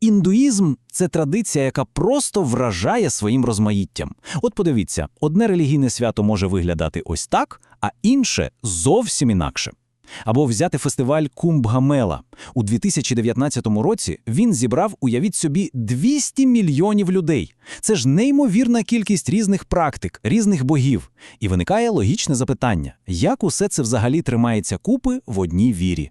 Індуїзм це традиція, яка просто вражає своїм розмаїттям. От подивіться, одне релігійне свято може виглядати ось так, а інше зовсім інакше. Або взяти фестиваль Кумбгамела. У 2019 році він зібрав, уявіть собі, 200 мільйонів людей. Це ж неймовірна кількість різних практик, різних богів. І виникає логічне запитання: як усе це взагалі тримається купи в одній вірі?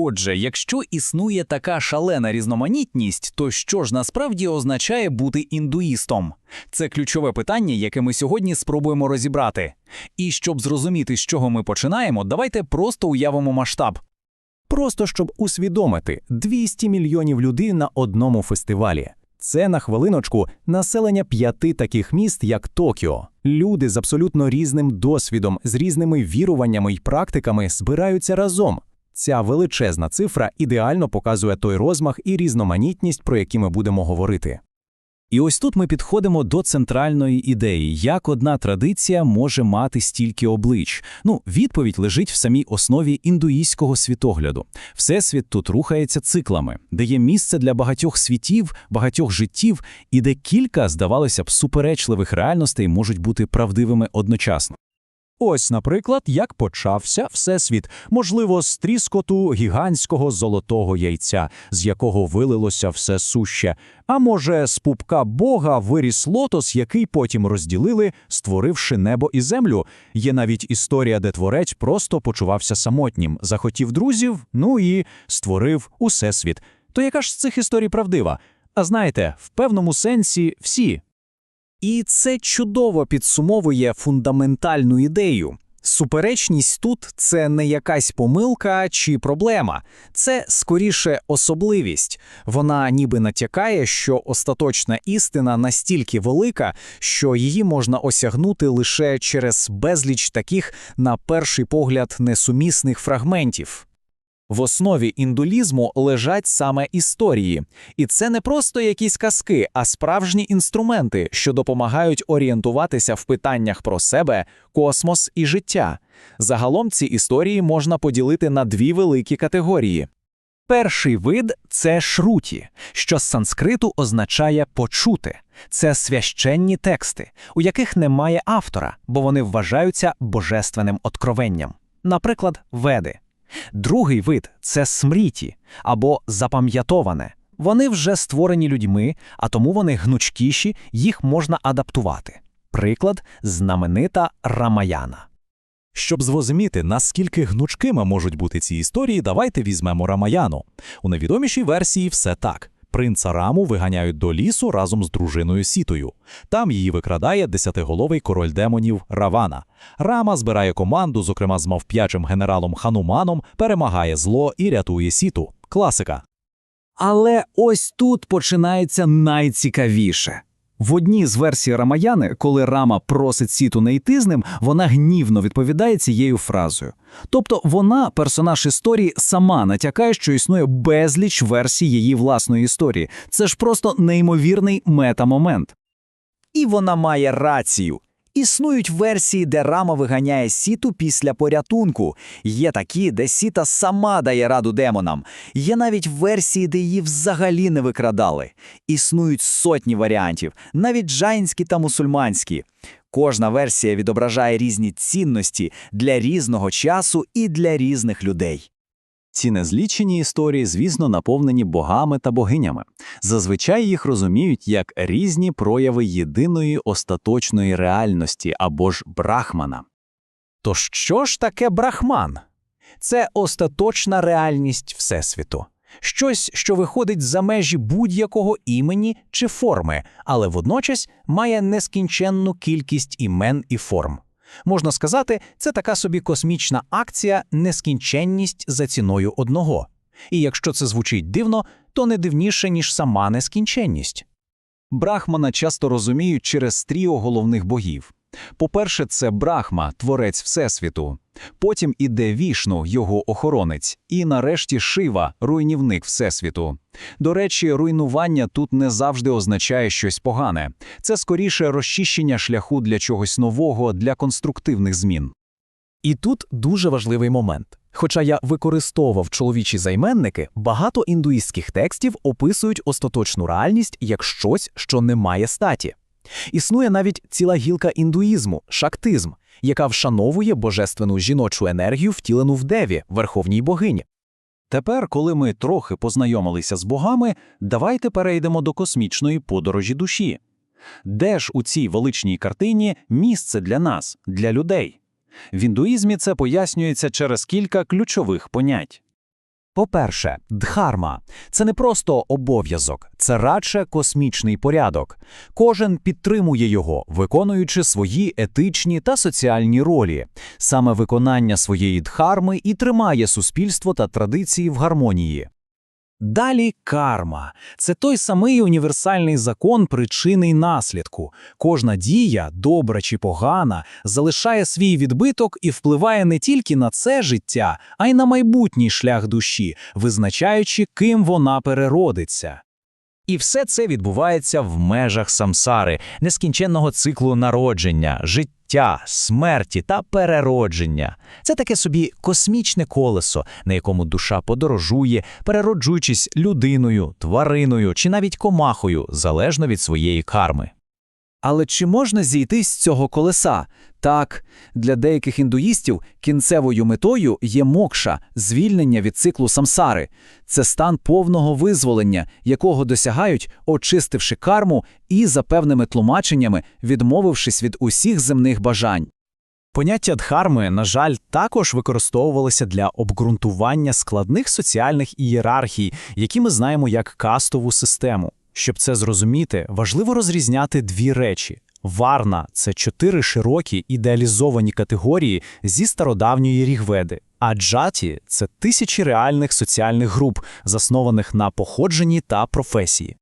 Отже, якщо існує така шалена різноманітність, то що ж насправді означає бути індуїстом? Це ключове питання, яке ми сьогодні спробуємо розібрати. І щоб зрозуміти, з чого ми починаємо, давайте просто уявимо масштаб. Просто щоб усвідомити 200 мільйонів людей на одному фестивалі. Це на хвилиночку населення п'яти таких міст, як Токіо. Люди з абсолютно різним досвідом, з різними віруваннями й практиками збираються разом. Ця величезна цифра ідеально показує той розмах і різноманітність, про які ми будемо говорити. І ось тут ми підходимо до центральної ідеї, як одна традиція може мати стільки облич. Ну, відповідь лежить в самій основі індуїстського світогляду. Всесвіт тут рухається циклами, де є місце для багатьох світів, багатьох життів, і де кілька, здавалося б, суперечливих реальностей можуть бути правдивими одночасно. Ось, наприклад, як почався Всесвіт, можливо, з тріскоту гігантського золотого яйця, з якого вилилося все суще. А може, з пупка Бога виріс лотос, який потім розділили, створивши небо і землю. Є навіть історія, де творець просто почувався самотнім, захотів друзів, ну і створив усесвіт. То яка ж з цих історій правдива? А знаєте, в певному сенсі всі. І це чудово підсумовує фундаментальну ідею. Суперечність тут це не якась помилка чи проблема, це скоріше особливість. Вона ніби натякає, що остаточна істина настільки велика, що її можна осягнути лише через безліч таких, на перший погляд, несумісних фрагментів. В основі індулізму лежать саме історії, і це не просто якісь казки, а справжні інструменти, що допомагають орієнтуватися в питаннях про себе, космос і життя. Загалом ці історії можна поділити на дві великі категорії. Перший вид це шруті, що з санскриту означає почути. Це священні тексти, у яких немає автора, бо вони вважаються божественним откровенням. Наприклад, веди. Другий вид це смріті або запам'ятоване. Вони вже створені людьми, а тому вони гнучкіші, їх можна адаптувати. Приклад знаменита Рамаяна. Щоб зрозуміти, наскільки гнучкими можуть бути ці історії, давайте візьмемо Рамаяну. У найвідомішій версії все так. Принца Раму виганяють до лісу разом з дружиною Сітою. Там її викрадає десятиголовий король демонів Равана. Рама збирає команду, зокрема з мавп'ячим генералом Хануманом, перемагає зло і рятує Сіту. Класика. Але ось тут починається найцікавіше. В одній з версій Рамаяни, коли Рама просить Сіту не йти з ним, вона гнівно відповідає цією фразою. Тобто вона, персонаж історії, сама натякає, що існує безліч версій її власної історії. Це ж просто неймовірний метамомент. І вона має рацію. Існують версії, де рама виганяє сіту після порятунку. Є такі, де сіта сама дає раду демонам. Є навіть версії, де її взагалі не викрадали. Існують сотні варіантів, навіть джайнські та мусульманські. Кожна версія відображає різні цінності для різного часу і для різних людей. Ці незлічені історії, звісно, наповнені богами та богинями. Зазвичай їх розуміють як різні прояви єдиної остаточної реальності або ж брахмана. То що ж таке брахман? Це остаточна реальність Всесвіту. Щось, що виходить за межі будь-якого імені чи форми, але водночас має нескінченну кількість імен і форм. Можна сказати, це така собі космічна акція нескінченність за ціною одного. І якщо це звучить дивно, то не дивніше, ніж сама нескінченність. Брахмана часто розуміють через тріо головних богів. По-перше, це Брахма, творець Всесвіту. Потім іде Вішну, його охоронець, і нарешті Шива, руйнівник Всесвіту. До речі, руйнування тут не завжди означає щось погане. Це скоріше розчищення шляху для чогось нового, для конструктивних змін. І тут дуже важливий момент. Хоча я використовував чоловічі займенники, багато індуїстських текстів описують остаточну реальність як щось, що не має статі. Існує навіть ціла гілка індуїзму шактизм, яка вшановує божественну жіночу енергію, втілену в деві, верховній богині. Тепер, коли ми трохи познайомилися з богами, давайте перейдемо до космічної подорожі душі. Де ж у цій величній картині місце для нас, для людей? В індуїзмі це пояснюється через кілька ключових понять. По-перше, дхарма це не просто обов'язок, це радше космічний порядок. Кожен підтримує його, виконуючи свої етичні та соціальні ролі. Саме виконання своєї дхарми і тримає суспільство та традиції в гармонії. Далі карма це той самий універсальний закон причини й наслідку. Кожна дія, добра чи погана, залишає свій відбиток і впливає не тільки на це життя, а й на майбутній шлях душі, визначаючи, ким вона переродиться. І все це відбувається в межах самсари, нескінченного циклу народження, життя, смерті та переродження. Це таке собі космічне колесо, на якому душа подорожує, перероджуючись людиною, твариною чи навіть комахою, залежно від своєї карми. Але чи можна зійти з цього колеса? Так, для деяких індуїстів кінцевою метою є мокша, звільнення від циклу самсари. Це стан повного визволення, якого досягають, очистивши карму і, за певними тлумаченнями, відмовившись від усіх земних бажань. Поняття дхарми, на жаль, також використовувалося для обґрунтування складних соціальних ієрархій, які ми знаємо як кастову систему. Щоб це зрозуміти, важливо розрізняти дві речі. Варна це чотири широкі ідеалізовані категорії зі стародавньої рігведи, а джаті це тисячі реальних соціальних груп, заснованих на походженні та професії.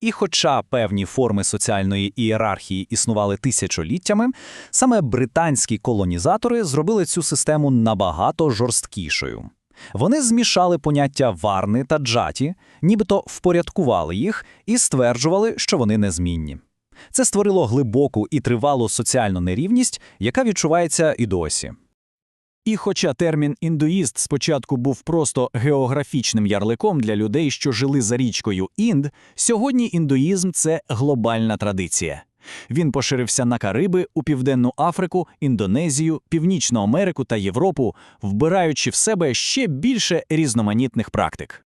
І хоча певні форми соціальної ієрархії існували тисячоліттями, саме британські колонізатори зробили цю систему набагато жорсткішою. Вони змішали поняття варни та джаті, нібито впорядкували їх і стверджували, що вони незмінні. Це створило глибоку і тривалу соціальну нерівність, яка відчувається і досі. І хоча термін індуїст спочатку був просто географічним ярликом для людей, що жили за річкою Інд, сьогодні індуїзм це глобальна традиція. Він поширився на Кариби, у Південну Африку, Індонезію, Північну Америку та Європу, вбираючи в себе ще більше різноманітних практик.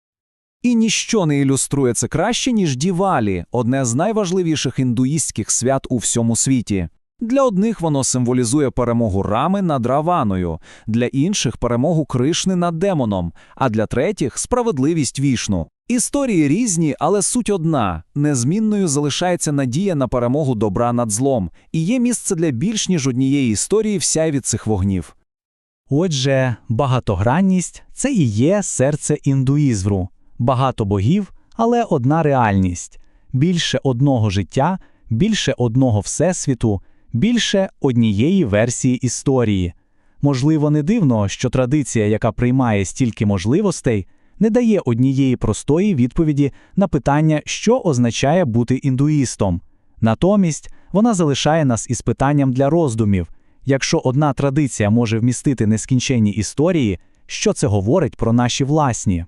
І ніщо не ілюструє це краще, ніж Дівалі, одне з найважливіших індуїстських свят у всьому світі. Для одних воно символізує перемогу Рами над Раваною, для інших перемогу Кришни над демоном, а для третіх справедливість вішну. Історії різні, але суть одна: незмінною залишається надія на перемогу добра над злом, і є місце для більш ніж однієї історії всяй від цих вогнів. Отже, багатогранність це і є серце індуїзму. Багато богів, але одна реальність. Більше одного життя, більше одного всесвіту, більше однієї версії історії. Можливо, не дивно, що традиція, яка приймає стільки можливостей, не дає однієї простої відповіді на питання, що означає бути індуїстом. Натомість вона залишає нас із питанням для роздумів. Якщо одна традиція може вмістити нескінченні історії, що це говорить про наші власні?